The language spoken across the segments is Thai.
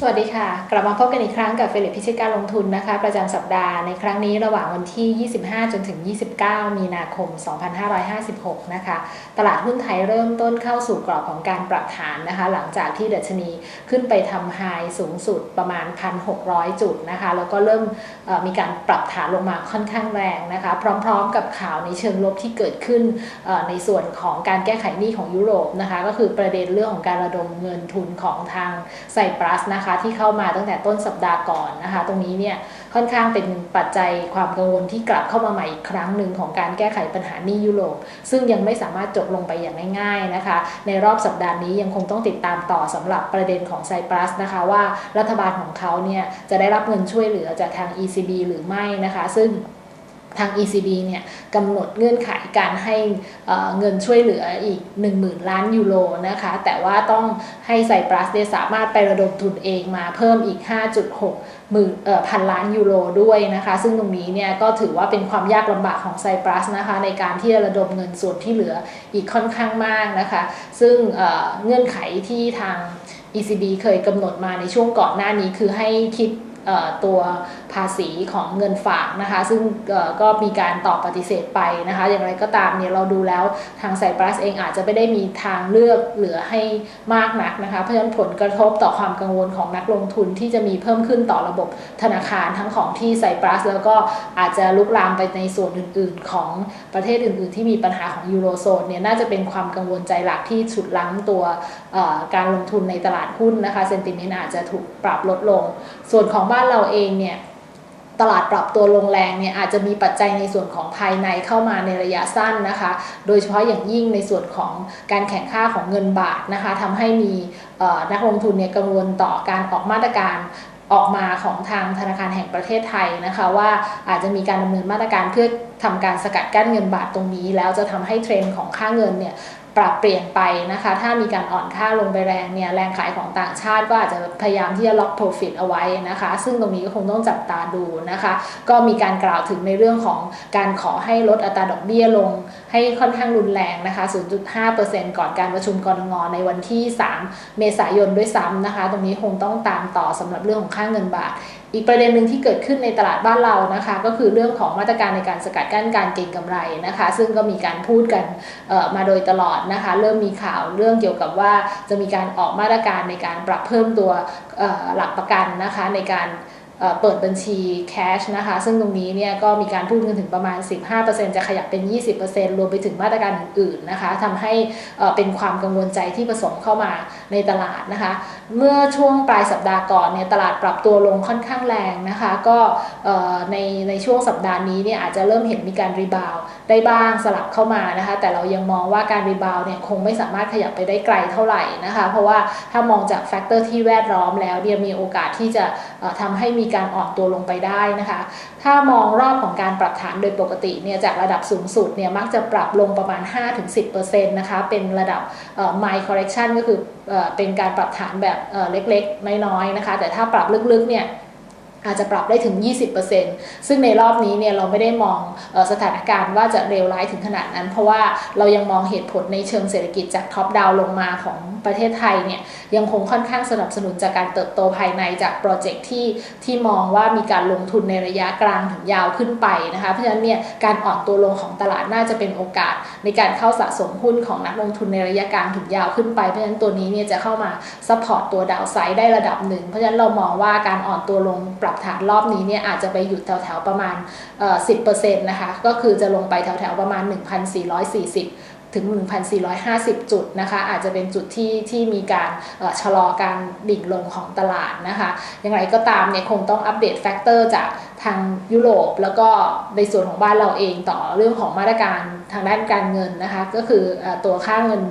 สวัสดีค่ะ กลับมาพบกันอีกครั้งกับเฟลิปพิชิตการลงทุนนะคะ ประจำสัปดาห์ในครั้งนี้ระหว่างวันที่ 25 จนถึง 29 มีนาคม 2556 นะคะ ตลาดหุ้นไทยเริ่มต้นเข้าสู่กรอบของการปรับฐานนะคะ หลังจากที่ดัชนีขึ้นไปทำไฮสูงสุดประมาณ 1,600 จุดนะคะ แล้วก็เริ่มมีการปรับฐานลงมาค่อนข้างแรงนะคะ พร้อมๆ กับข่าวในเชิงลบที่เกิดขึ้นในส่วนของการแก้ไขหนี้ของยุโรปนะคะ ก็คือประเด็นเรื่องของการระดมเงินทุนของทางไซปรัสนะคะคะที่เข้ามาตั้งแต่ต้นสัปดาห์ก่อนนะคะ ตรงนี้เนี่ยค่อนข้างเป็นปัจจัยความกังวลที่กลับเข้ามาใหม่อีกครั้งหนึ่งของการแก้ไขปัญหานี้ยุโรป ซึ่งยังไม่สามารถจบลงไปอย่างง่าย ๆนะคะ ในรอบสัปดาห์นี้ยังคงต้องติดตามต่อสำหรับประเด็นของไซปรัสนะคะว่ารัฐบาลของเขาเนี่ยจะได้รับเงินช่วยเหลือจากทาง ECB หรือไม่นะคะ ซึ่ง ทาง ECB เนี่ยกำหนดเงื่อนไขการให้เงินช่วยเหลืออีก 10,000 ล้านยูโรนะคะ แต่ว่าต้องให้ไซปรัสเนี่ยสามารถไประดมทุนเองมาเพิ่มอีก 5.6หมื่นพันล้านยูโรด้วยนะคะ ซึ่งตรงนี้เนี่ยก็ถือว่าเป็นความยากลำบากของไซปรัสนะคะ ในการที่จะระดมเงินส่วนที่เหลืออีกค่อนข้างมากนะคะ ซึ่งเงื่อนไขที่ทาง ECB เคยกำหนดมาในช่วงก่อนหน้านี้คือให้คิด ตัวภาษีของเงินฝากนะคะซึ่งก็มีการตอบปฏิเสธไปนะคะอย่างไรก็ตามเนี่ยเราดูแล้วทางไซปรัสเองอาจจะไม่ได้มีทางเลือกเหลือให้มากนักนะคะเพราะฉะนั้นผลกระทบต่อความกังวลของนักลงทุนที่จะมีเพิ่มขึ้นต่อระบบธนาคารทั้งของที่ไซปรัส แล้วก็อาจจะลุกลามไปในส่วนอื่น ๆ ของประเทศอื่น ๆ ที่มีปัญหาของยูโรโซนเนี่ยน่าจะเป็นความกังวลใจหลักที่ฉุดลั้งตัวการลงทุนในตลาดหุ้นนะคะเซนติเมนต์อาจจะถูกปรับลดลง ส่วนของบ้านเราเองเนี่ยตลาดปรับตัวลงแรงเนี่ยอาจจะมีปัจจัยในส่วนของภายในเข้ามาในระยะสั้นนะคะ โดยเฉพาะอย่างยิ่งในส่วนของการแข่งข้าของเงินบาทนะคะทำให้มีนักลงทุนเนี่ยกังวลต่อการออกมาตรการออกมาของทางธนาคารแห่งประเทศไทยนะคะ ว่าอาจจะมีการดำเนินมาตรการเพื่อทำการสกัดกั้นเงินบาทตรงนี้ แล้วจะทำให้เทรนด์ของค่าเงินเนี่ย ปรับเปลี่ยนไปนะคะ ถ้ามีการอ่อนค่าลงไปแรงเนี่ยแรงขายของต่างชาติก็อาจจะพยายามที่จะล็อก profit เอาไว้นะคะ ซึ่งตรงนี้ก็คงต้องจับตาดูนะคะ ก็มีการกล่าวถึงในเรื่องของการขอให้ลดอัตราดอกเบี้ยลงให้ค่อนข้างรุนแรงนะคะ 0.5%ก่อนการประชุมกรงงในวันที่ 3 เมษายนด้วยซ้ำนะคะ ตรงนี้คงต้องตามต่อสำหรับเรื่องของค่างเงินบาทอีกประเด็นหนึ่งที่เกิดขึ้นในตลาดบ้านเรานะคะ ก็คือเรื่องของมาตรการในการสกัดกั้นการเก็งกำไรนะคะ ซึ่งก็มีการพูดกันมาโดยตลอดนะคะเริ่มมีข่าวเรื่องเกี่ยวกับว่าจะมีการออกมาตรการในการปรับเพิ่มตัวหลักประกันนะคะในการ เปิดบัญชีแคชนะคะ ซึ่งตรงนี้เนี่ยก็มีการพูดกันถึงประมาณ 15%จะขยับเป็น 20%รวมไปถึงมาตรการอื่นๆนะคะทำให้เป็นความกังวลใจที่ผสมเข้ามาในตลาดนะคะ เมื่อช่วงปลายสัปดาห์ก่อนเนี่ยตลาดปรับตัวลงค่อนข้างแรงนะคะ ก็ในในช่วงสัปดาห์นี้เนี่ยอาจจะเริ่มเห็นมีการรีบาวได้บ้างสลับเข้ามานะคะ แต่เรายังมองว่าการรีบาวเนี่ยคงไม่สามารถขยับไปได้ไกลเท่าไหร่นะคะ เพราะว่าถ้ามองจากแฟกเตอร์ที่แวดล้อมแล้วเนี่ยมีโอกาสที่จะทำให้มีการอ่อนตัวลงไปได้นะคะ ถ้ามองรอบของการปรับฐานโดยปกติเนี่ยจากระดับสูงสุดเนี่ยมักจะปรับลงประมาณ 5-10%นะคะเป็นระดับ m i correction ก็คือเป็นการปรับฐานแบบเล็กๆ น้อยๆนะคะ แต่ถ้าปรับลึกๆเนี่ย อาจจะปรับได้ถึง 20%ซึ่งในรอบนี้เนี่ยเราไม่ได้มองสถานการณ์ว่าจะเลวร้ายถึงขนาดนั้น เพราะว่าเรายังมองเหตุผลในเชิงเศรษฐกิจจากท็อปดาวลงมาของประเทศไทยเนี่ยยังคงค่อนข้างสนับสนุนจากการเติบโตภายในจากโปรเจกต์ที่ที่มองว่ามีการลงทุนในระยะกลางถึงยาวขึ้นไปนะคะเพราะฉะนั้นเนี่ยการอ่อนตัวลงของตลาดน่าจะเป็นโอกาส ในการเข้าสะสมหุ้นของนักลงทุนในระยะกลางถึงยาวขึ้นไปเพราะฉะนั้นตัวนี้เนี่ยจะเข้ามาซัพพอร์ตตัวดาวไซด์ได้ระดับหนึ่งเพราะฉะนั้นเรามองว่าการอ่อนตัวลงปรับฐานรอบนี้เนี่ยอาจจะไปหยุดแถวๆประมาณ 10%นะคะ ก็คือจะลงไปแถวๆประมาณ 1,440ถึง 1,450 จุดนะคะ อาจจะเป็นจุดที่ที่มีการชะลอการดิ่งลงของตลาดนะคะ อย่างไรก็ตามเนี่ยคงต้องอัปเดตแฟกเตอร์จากทางยุโรป แล้วก็ในส่วนของบ้านเราเองต่อเรื่องของมาตรการทางด้านการเงินนะคะ ก็คือตัวค่าเงิน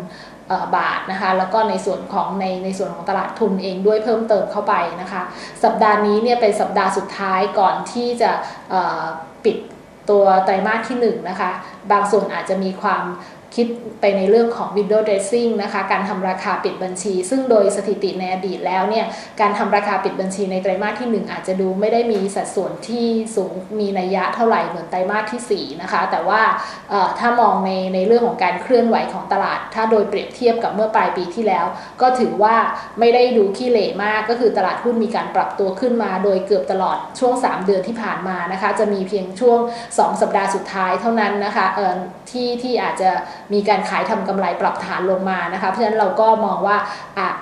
บาทนะคะแล้วก็ในส่วนของในในส่วนของตลาดทุนเองด้วยเพิ่มเติมเข้าไปนะคะสัปดาห์นี้เนี่ยเป็นสัปดาห์สุดท้ายก่อนที่จะปิดตัวไตรมาสที่1นนะคะบางส่วนอาจจะมีความ คิดไปในเรื่องของ window dressing นะคะ การทำราคาปิดบัญชี ซึ่งโดยสถิติในอดีตแล้วเนี่ยการทำราคาปิดบัญชีในไตรมาสที่ 1 อาจจะดูไม่ได้มีสัดส่วนที่สูงมีนัยยะเท่าไหร่เหมือนไตรมาสที่4นะคะแต่ว่าถ้ามองในในเรื่องของการเคลื่อนไหวของตลาด ถ้าโดยเปรียบเทียบกับเมื่อปลายปีที่แล้ว ก็ถือว่าไม่ได้ดูขี้เหร่มาก ก็คือตลาดหุ้นมีการปรับตัวขึ้นมา โดยเกือบตลอดช่วง 3 เดือนที่ผ่านมานะคะจะมีเพียงช่วง 2 สัปดาห์สุดท้ายเท่านั้นนะคะที่ที่อาจจะมีการขายทำกำไรปรับฐานลงมานะคะเพราะฉะนั้นเราก็มองว่า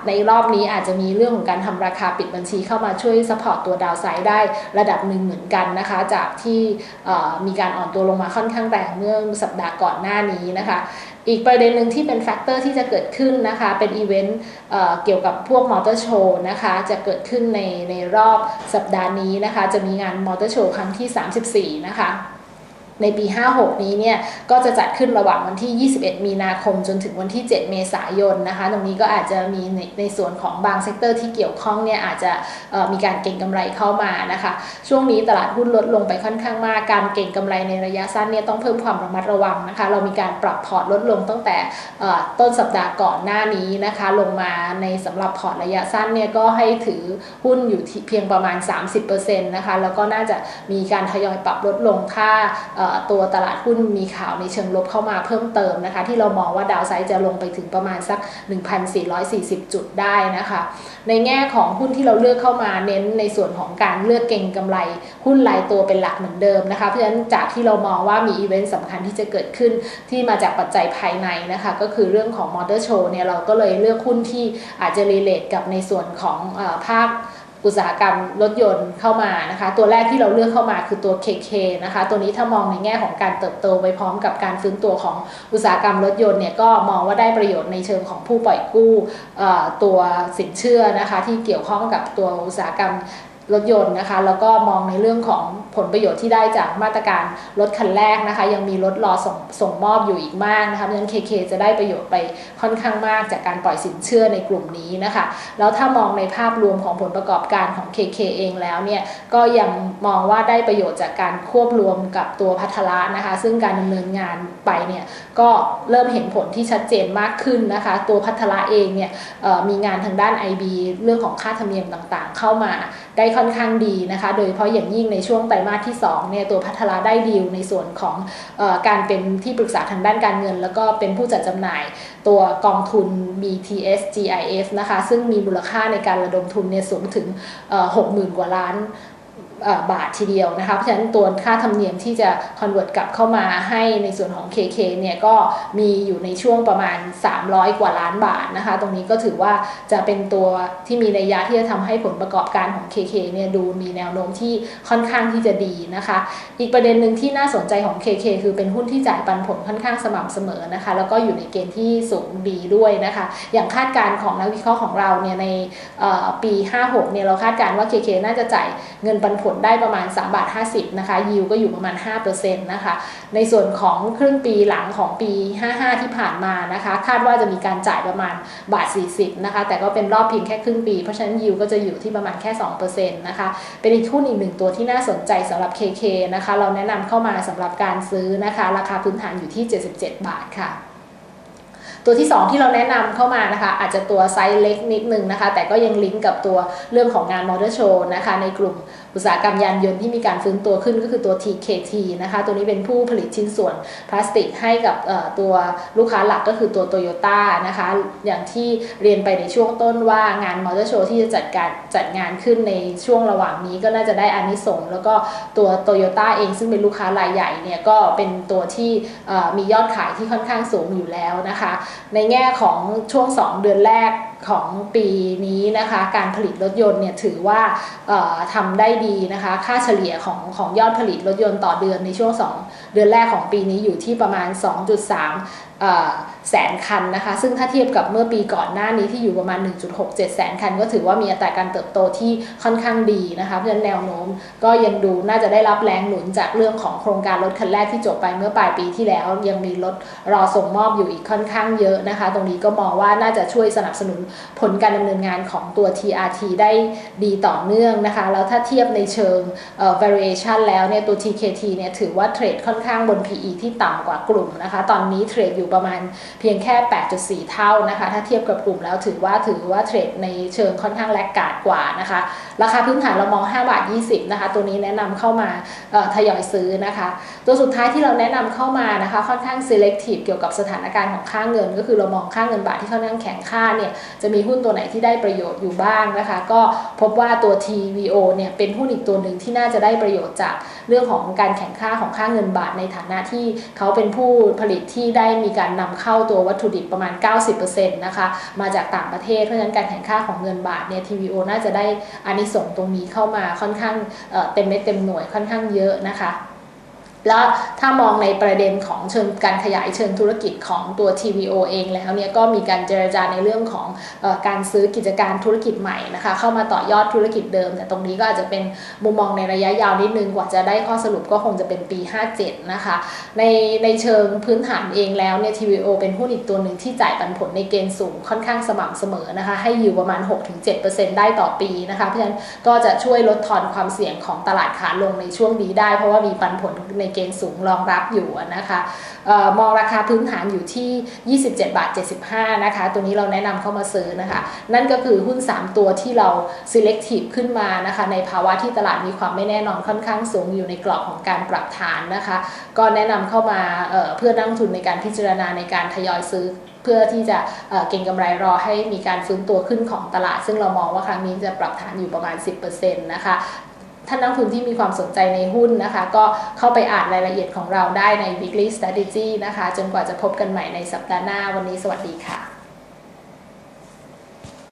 ในรอบนี้อาจจะมีเรื่องของการทำราคาปิดบัญชีเข้ามาช่วยสปอร์ตตัวดาวไซด์ได้ระดับหนึ่งเหมือนกันนะคะจากที่มีการอ่อนตัวลงมาค่อนข้างแรงเมื่อสัปดาห์ก่อนหน้านี้นะคะอีกประเด็นหนึ่งที่เป็นแฟกเตอร์ที่จะเกิดขึ้นนะคะ เป็นอีเวนต์เกี่ยวกับพวกมอเตอร์โชว์นะคะ จะเกิดขึ้นในในรอบสัปดาห์นี้นะคะ จะมีงานมอเตอร์โชว์ครั้งที่ 34 นะคะ ในปี 56 นี้เนี่ยก็จะจัดขึ้นระหว่างวันที่ 21 มีนาคมจนถึงวันที่ 7 เมษายนนะคะ ตรงนี้ก็อาจจะมีในในส่วนของบางเซกเตอร์ที่เกี่ยวข้องเนี่ยอาจจะมีการเก็งกำไรเข้ามานะคะ ช่วงนี้ตลาดหุ้นลดลงไปค่อนข้างมาก การเก็งกำไรในระยะสั้นเนี่ยต้องเพิ่มความระมัดระวังนะคะ เรามีการปรับพอร์ตลดลงตั้งแต่ต้นสัปดาห์ก่อนหน้านี้นะคะ ลงมาในสำหรับพอร์ตระยะสั้นเนี่ยก็ให้ถือหุ้นอยู่เพียงประมาณ 30%นะคะ แล้วก็น่าจะมีการทยอยปรับลดลงถ้าตัวตลาดหุ้นมีข่าวในเชิงลบเข้ามาเพิ่มเติมนะคะ ที่เรามองว่าดาวไซด์จะลงไปถึงประมาณสัก 1,440 จุดได้นะคะ ในแง่ของหุ้นที่เราเลือกเข้ามาเน้นในส่วนของการเลือกเก่งกำไรหุ้นรายตัวเป็นหลักเหมือนเดิมนะคะ เพราะฉะนั้นจากที่เรามองว่ามีอีเวนต์สำคัญที่จะเกิดขึ้นที่มาจากปัจจัยภายในนะคะ ก็คือเรื่องของมอเตอร์โชว์เนี่ยเราก็เลยเลือกหุ้นที่อาจจะรีเลทกับในส่วนของอภาค อุตสาหกรรมรถยนต์เข้ามานะคะ ตัวแรกที่เราเลือกเข้ามาคือตัว KK นะคะ ตัวนี้ถ้ามองในแง่ของการเติบโตไปพร้อมกับการฟื้นตัวของอุตสาหกรรมรถยนต์เนี่ยก็มองว่าได้ประโยชน์ในเชิงของผู้ปล่อยกู้ตัวสินเชื่อนะคะที่เกี่ยวข้องกับตัวอุตสาหกรรม รถยนต์นะคะ แล้วก็มองในเรื่องของผลประโยชน์ที่ได้จากมาตรการรถคันแรกนะคะ ยังมีรถรอส่งส่งมอบอยู่อีกมากนะคะเพราะฉะนั้น KK จะได้ประโยชน์ไปค่อนข้างมากจากการปล่อยสินเชื่อในกลุ่มนี้นะคะ แล้วถ้ามองในภาพรวมของผลประกอบการของ KK เองแล้วเนี่ยก็ยังมองว่าได้ประโยชน์จากการควบรวมกับตัวพัทละนะคะ ซึ่งการดำเนินงานไปเนี่ยก็เริ่มเห็นผลที่ชัดเจนมากขึ้นนะคะ ตัวพัทละเองเนี่ยมีงานทางด้าน IB เรื่องของค่าธรรมเนียมต่างๆ เข้ามาได้ค่อนข้างดีนะคะ โดยเฉพาะอย่างยิ่งในช่วงไตรมาสที่2เนี่ยตัวพัทราได้ดีลในส่วนของอการเป็นที่ปรึกษาทางด้านการเงิน แล้วก็เป็นผู้จัดจำหน่ายตัวกองทุน BTS GIF นะคะ ซึ่งมีมูลค่าในการระดมทุนเนี่ยสูงถึง 60,000 กว่าล้านบาททีเดียวนะคะเพราะฉะนั้นตัวค่าธรรมเนียมที่จะคอนเวิร์ตกลับเข้ามาให้ในส่วนของ KK เนี่ยก็มีอยู่ในช่วงประมาณ 300 กว่าล้านบาทนะคะ ตรงนี้ก็ถือว่าจะเป็นตัวที่มีนัยยะที่จะทำให้ผลประกอบการของ KK เนี่ยดูมีแนวโน้มที่ค่อนข้างที่จะดีนะคะ อีกประเด็นหนึ่งที่น่าสนใจของ KK คือเป็นหุ้นที่จ่ายปันผลค่อนข้างสม่ำเสมอนะคะ แล้วก็อยู่ในเกณฑ์ที่สูงดีด้วยนะคะ อย่างคาดการณ์ของนักวิเคราะห์ของเราเนี่ยในปี 56 เนี่ยเราคาดการณ์ว่า KK น่าจะจ่ายเงินปันผลผลได้ประมาณ3บาท50นะคะยิวก็อยู่ประมาณ5%นะคะในส่วนของครึ่งปีหลังของปี 55 ที่ผ่านมานะคะคาดว่าจะมีการจ่ายประมาณบาท 40นะคะแต่ก็เป็นรอบเพียงแค่ครึ่งปี เพราะฉะนั้นยิวก็จะอยู่ที่ประมาณแค่2%นะคะเป็นอีกทุนอีกหนึ่งตัวที่น่าสนใจสำหรับ KK นะคะเราแนะนำเข้ามาสำหรับการซื้อนะคะราคาพื้นฐานอยู่ที่ 77 บาทค่ะตัวที่ 2 ที่เราแนะนำเข้ามานะคะ อาจจะตัวไซส์เล็กนิดนึงนะคะ แต่ก็ยังลิงก์กับตัวเรื่องของงานมอเตอร์โชว์นะคะ ในกลุ่ม อุตสาหกรรมยานยนต์ที่มีการฟื้นตัวขึ้นก็คือตัว TKT นะคะ ตัวนี้เป็นผู้ผลิตชิ้นส่วนพลาสติกให้กับตัวลูกค้าหลักก็คือตัวโตโยต้านะคะ อย่างที่เรียนไปในช่วงต้นว่างานมอเตอร์โชว์ที่จะจัดการจัดงานขึ้นในช่วงระหว่างนี้ก็น่าจะได้อานิสงส์แล้วก็ตัวโตโยต้าเองซึ่งเป็นลูกค้ารายใหญ่เนี่ยก็เป็นตัวที่มียอดขายที่ค่อนข้างสูงอยู่แล้วนะคะ ในแง่ของช่วง 2 เดือนแรก ของปีนี้นะคะการผลิตรถยนต์เนี่ยถือว่าทำได้ดีนะคะค่าเฉลี่ยของของยอดผลิตรถยนต์ต่อเดือนในช่วง 2 เดือนแรกของปีนี้อยู่ที่ประมาณ 2.3แสนคันนะคะ ซึ่งถ้าเทียบกับเมื่อปีก่อนหน้านี้ที่อยู่ประมาณ 1.67 แสนคัน ก็ถือว่ามีอัตราการเติบโตที่ค่อนข้างดีนะคะ เพราะฉะนั้นแนวโน้มก็ยังดูน่าจะได้รับแรงหนุนจากเรื่องของโครงการรถคันแรกที่จบไปเมื่อปลายปีที่แล้ว ยังมีรถรอส่งมอบอยู่อีกค่อนข้างเยอะนะคะ ตรงนี้ก็มองว่าน่าจะช่วยสนับสนุนผลการดำเนินงานของตัว TRT ได้ดีต่อเนื่องนะคะ แล้วถ้าเทียบในเชิง variation แล้วเนี่ยตัว TKT เนี่ยถือว่าเทรดค่อนข้างบน PE ที่ต่ำกว่ากลุ่มนะคะ ตอนนี้เทรดอยู่ยู่ประมาณเพียงแค่ 8.4 เท่านะคะ ถ้าเทียบกับกลุ่มแล้วถือว่าถือว่าเทรดในเชิงค่อนข้างแลกกาดกว่านะคะ ราคาพื้นฐานเรามอง 5 บาท 20 นะคะ ตัวนี้แนะนำเข้ามาทยอยซื้อนะคะ ตัวสุดท้ายที่เราแนะนำเข้ามานะคะ ค่อนข้าง selective เกี่ยวกับสถานการณ์ของค่าเงิน ก็คือเรามองค่าเงินบาทที่ค่อนข้างแข็งค่าเนี่ยจะมีหุ้นตัวไหนที่ได้ประโยชน์อยู่บ้างนะคะ ก็พบว่าตัว TVO เนี่ยเป็นหุ้นอีกตัวหนึ่งที่น่าจะได้ประโยชน์จากเรื่องของการแข่งค่าของค่าเงินบาทในฐานะที่เขาเป็นผู้ผลิตที่ได้มีการนำเข้าตัววัตถุดิบประมาณ 90%นะคะมาจากต่างประเทศเพราะฉะนั้นการแข่งข้าของเงินบาทเนี่ย TVO น่าจะได้อานิสงส์ตรงนี้เข้ามาค่อนข้างเเต็มเม็ดเต็มหน่วยค่อนข้างเยอะนะคะ แล้วถ้ามองในประเด็นของเชิงการขยายเชิงธุรกิจของตัว TVO เองแล้วเนี่ยก็มีการเจรจาในเรื่องของอการซื้อกิจการธุรกิจใหม่นะคะเข้ามาต่อยอดธุรกิจเดิม แต่ตรงนี้ก็อาจจะเป็นมุมมองในระยะยาวนิดนึงกว่าจะได้ข้อสรุปก็คงจะเป็นปี 57 นะคะในในเชิงพื้นฐานเองแล้วเนี่ย TVO เป็นหุ้นอีกตัวหนึ่งที่จ่ายปันผลในเกณฑ์สูงค่อนข้างสม่ำเสมอนะคะให้อยู่ประมาณ 6-7%ได้ต่อปีนะคะเพราะฉะนั้นก็จะช่วยลดทอนความเสี่ยงของตลาดขาลงในช่วงนี้ได้ เพราะว่ามีปันผลในเกณฑ์สูงรองรับอยู่นะคะออมองราคาพื้นฐานอยู่ที่ 27 บาท 75 นะคะ ตัวนี้เราแนะนำเข้ามาซื้อนะคะ นั่นก็คือหุ้น 3 ตัวที่เรา selective ขึ้นมานะคะ ในภาวะที่ตลาดมีความไม่แน่นอนค่อนข้างสูงอยู่ในกรอบของการปรับฐานนะคะ ก็แนะนำเข้ามาเเพื่อนั่งทุนในการพิจารณาในการทยอยซื้อเพื่อที่จะเเก็งกำไรรอให้มีการฟื้นตัวขึ้นของตลาด ซึ่งเรามองว่าครั้งนี้จะปรับฐานอยู่ประมาณ 10%นะคะ ท่านนักทุนที่มีความสนใจในหุ้นนะคะ ก็เข้าไปอ่านรายละเอียดของเราได้ใน weekly strategy นะคะ จนกว่าจะพบกันใหม่ในสัปดาห์หน้าวันนี้สวัสดีค่ะ